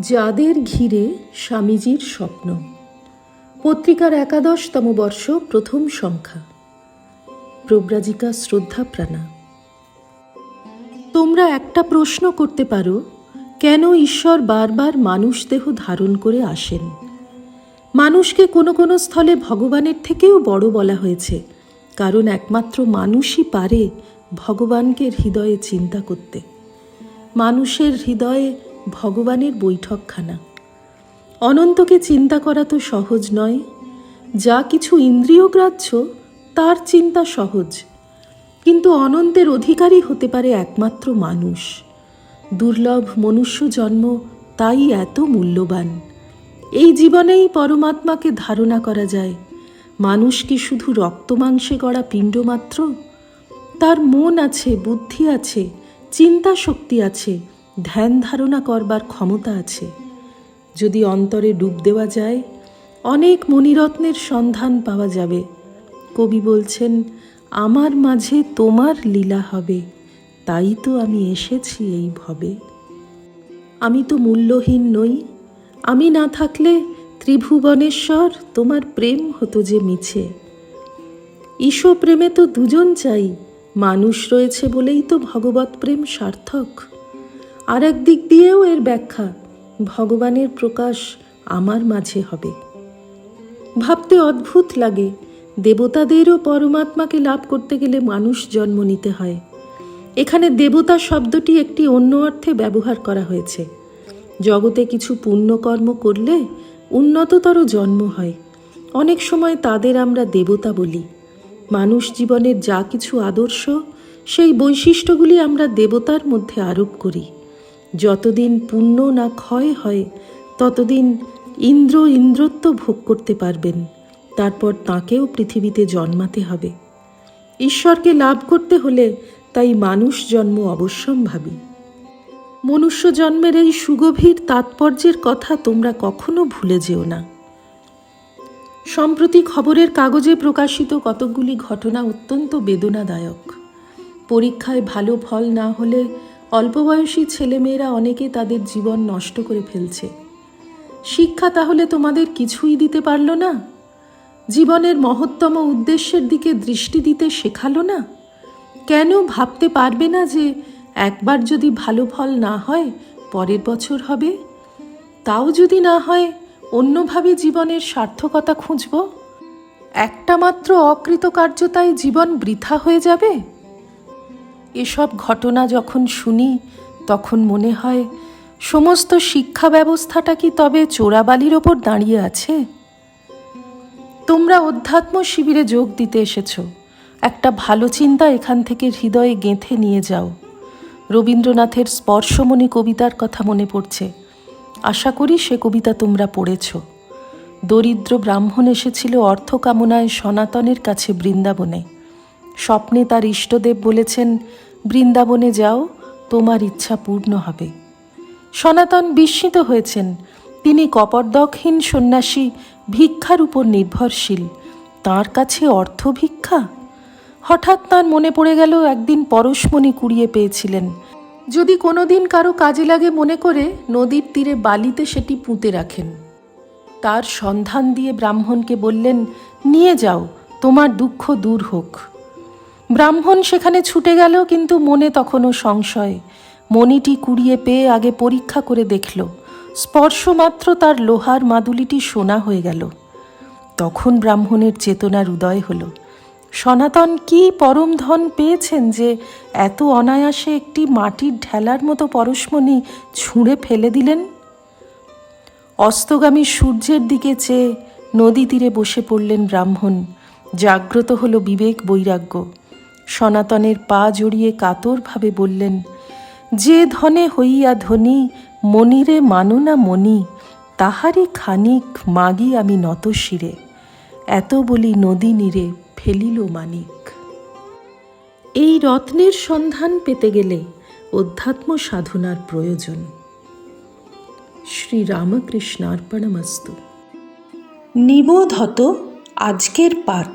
যাদের ঘিরে স্বামীজির স্বপ্ন। পত্রিকার একাদশতম বর্ষ প্রথম সংখ্যা। প্রব্রাজিকা শ্রদ্ধা প্রাণা। তোমরা একটা প্রশ্ন করতে পারো, কেন ঈশ্বর বারবার মানুষ দেহ ধারণ করে আসেন? মানুষকে কোনো কোনো স্থলে ভগবানের থেকেও বড় বলা হয়েছে, কারণ একমাত্র মানুষই পারে ভগবানকে হৃদয়ে চিন্তা করতে। মানুষের হৃদয়ে ভগবানের বৈঠকখানা। অনন্তকে চিন্তা করা তো সহজ নয়, যা কিছু ইন্দ্রিয়গ্রাহ্য তার চিন্তা সহজ। কিন্তু অনন্তের অধিকারী হতে পারে একমাত্র মানুষ। দুর্লভ মনুষ্য জন্ম তাই এত মূল্যবান। এই জীবনেই পরমাত্মাকে ধারণা করা যায়, মানুষ কি শুধু রক্তমাংসে গড়া পিণ্ড মাত্র? তার মন আছে, বুদ্ধি আছে, চিন্তা শক্তি আছে ধ্যান ধারণা করবার ক্ষমতা আছে। যদি অন্তরে ডুব দেওয়া যায়, অনেক মণিরত্নের সন্ধান পাওয়া যাবে। কবি বলছেন, আমার মাঝে তোমার লীলা হবে, তাই তো আমি এসেছি এই ভবে। আমি তো মূল্যহীন নই, আমি না থাকলে ত্রিভুবনেশ্বর তোমার প্রেম হতো যে মিছে। ঈশ প্রেমে তো দুজন চাই, মানুষ রয়েছে বলেই তো ভগবত প্রেম সার্থক। আর এক দিক দিয়েও এর ব্যাখ্যা ভগবানের প্রকাশ আমার মাঝে হবে। ভাবতে অদ্ভুত লাগে, দেবতাদেরও পরমাত্মাকে লাভ করতে গেলে মানুষ জন্ম নিতে হয়। এখানে দেবতা শব্দটি একটি অন্য অর্থে ব্যবহার করা হয়েছে। জগতে কিছু পুণ্যকর্ম করলে উন্নততর জন্ম হয়। অনেক সময় তাদের আমরা দেবতা বলি। মানুষ জীবনের যা কিছু আদর্শ, সেই বৈশিষ্ট্যগুলি আমরা দেবতার মধ্যে আরোপ করি। যতদিন পুণ্য না ক্ষয় হয়, ততদিন ইন্দ্র ইন্দ্রত্ব ভোগ করতে পারবেন। তারপর তাকেও পৃথিবীতে জন্মাতে হবে। ঈশ্বরকে লাভ করতে হলে তাই মানুষ জন্ম অবশ্যম্ভাবী। মনুষ্য জন্মের এই সুগভীর তাৎপর্যের কথা তোমরা কখনো ভুলে যেও না। সম্প্রতি খবরের কাগজে প্রকাশিত কতকগুলি ঘটনা অত্যন্ত বেদনাদায়ক। পরীক্ষায় ভালো ফল না হলে অল্পবয়সী ছেলেমেয়েরা অনেকে তাদের জীবন নষ্ট করে ফেলছে। শিক্ষা তাহলে তোমাদের কিছুই দিতে পারল না? জীবনের মহত্তম উদ্দেশ্যের দিকে দৃষ্টি দিতে শেখালো না? কেন ভাবতে পারবে না যে একবার যদি ভালো ফল না হয়, পরের বছর হবে? তাও যদি না হয়, অন্যভাবে জীবনের সার্থকতা খুঁজব? একটা মাত্র অকৃতকার্যতায় জীবন বৃথা হয়ে যাবে? এসব ঘটনা যখন শুনি, তখন মনে হয়, সমস্ত শিক্ষা ব্যবস্থাটা কি তবে চোরাবালির ওপর দাঁড়িয়ে আছে? তোমরা অধ্যাত্ম শিবিরে যোগ দিতে এসেছ। একটা ভালো চিন্তা এখান থেকে হৃদয়ে গেঁথে নিয়ে যাও। রবীন্দ্রনাথের স্পর্শমণি কবিতার কথা মনে পড়ছে। আশা করি সে কবিতা তোমরা পড়েছ। দরিদ্র ব্রাহ্মণ এসেছিল অর্থ কামনায় সনাতনের কাছে বৃন্দাবনে। স্বপ্নে তার ইষ্টদেব বলেছেন, বৃন্দাবনে যাও, তোমার ইচ্ছা পূর্ণ হবে। সনাতন বিস্মিত হয়েছেন। তিনি কপর্দকহীন সন্ন্যাসী, ভিক্ষার উপর নির্ভরশীল। তার কাছে অর্থ ভিক্ষা? হঠাৎ তার মনে পড়ে গেল, একদিন পরশমণি কুড়িয়ে পেয়েছিলেন। যদি কোনোদিন কারও কাজে লাগে মনে করে, নদীর তীরে বালিতে সেটি পুঁতে রাখেন। তার সন্ধান দিয়ে ব্রাহ্মণকে বললেন, নিয়ে যাও, তোমার দুঃখ দূর হোক। ব্রাহ্মণ সেখানে ছুটে গেল, কিন্তু মনে তখনও সংশয়। মণিটি কুড়িয়ে পেয়ে আগে পরীক্ষা করে দেখল। স্পর্শমাত্র তার লোহার মাদুলিটি সোনা হয়ে গেল। তখন ব্রাহ্মণের চেতনার উদয় হল। সনাতন কি পরম ধন পেয়েছেন যে এত অনায়াসে একটি মাটির ঢেলার মতো পরশমণি ছুঁড়ে ফেলে দিলেন? অস্তগামী সূর্যের দিকে চেয়ে নদী তীরে বসে পড়লেন ব্রাহ্মণ। জাগ্রত হল বিবেক বৈরাগ্য। সনাতনের পা জড়িয়ে কাতরভাবে বললেন, যে ধনে হইয়া ধনী, মনিরে মানো না মণি তাহারই খানিক মাগি আমি নত শিরে এত বলি নদী নীরে ফেলিল মানিক। এই রত্নের সন্ধান পেতে গেলে অধ্যাত্ম সাধনার প্রয়োজন। শ্রী রামকৃষ্ণার্পণমস্তু নিবোধত আজকের পাঠ।